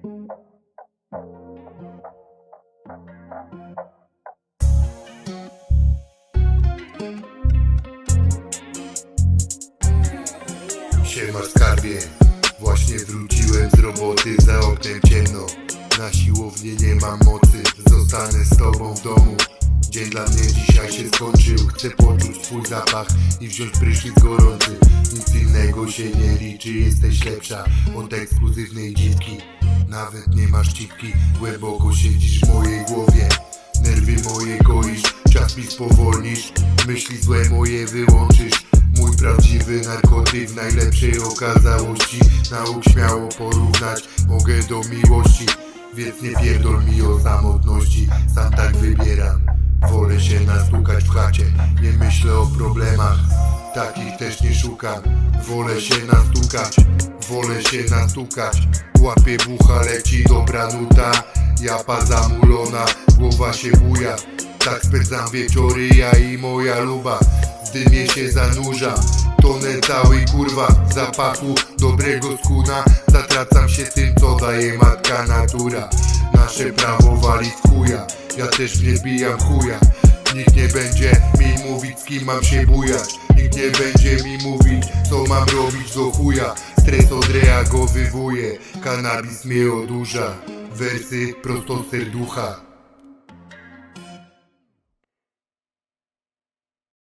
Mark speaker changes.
Speaker 1: Siema skarbie, właśnie wróciłem z roboty, za oknem ciemno. Na siłownię nie mam mocy, zostanę z tobą w domu. Dzień dla mnie dzisiaj się skończył. Chcę poczuć twój zapach i wziąć prysznic gorący. Nic innego się nie liczy, jesteś lepsza od ekskluzywnej dziwki nawet nie masz cipki, głęboko siedzisz w mojej głowie. Nerwy moje koisz, czas mi spowolnisz. Myśli złe moje wyłączysz. Mój prawdziwy narkotyk w najlepszej okazałości. Nauk śmiało porównać mogę do miłości Więc nie pierdol mi o samotności. Sam tak wybieram Wolę się nastukać w chacie. Nie myślę o problemach Takich też nie szukam. Wolę się nastukać Wolę się nastukać Łapie bucha, leci dobra nuta. Japa zamulona, głowa się buja. Tak spędzam wieczory ja i moja luba. W dymie się zanurzam Tonę cały kurwa zapachu dobrego skuna. Zatracam się tym co daje matka natura. Nasze prawo wali w chuja Ja też nie bijam chuja. Nikt nie będzie mi mówić z kim mam się bujać. Nikt nie będzie mi mówić co mam robić do chuja Stres odreagowywuje Kanabis mnie odurza. Wersy prosto serducha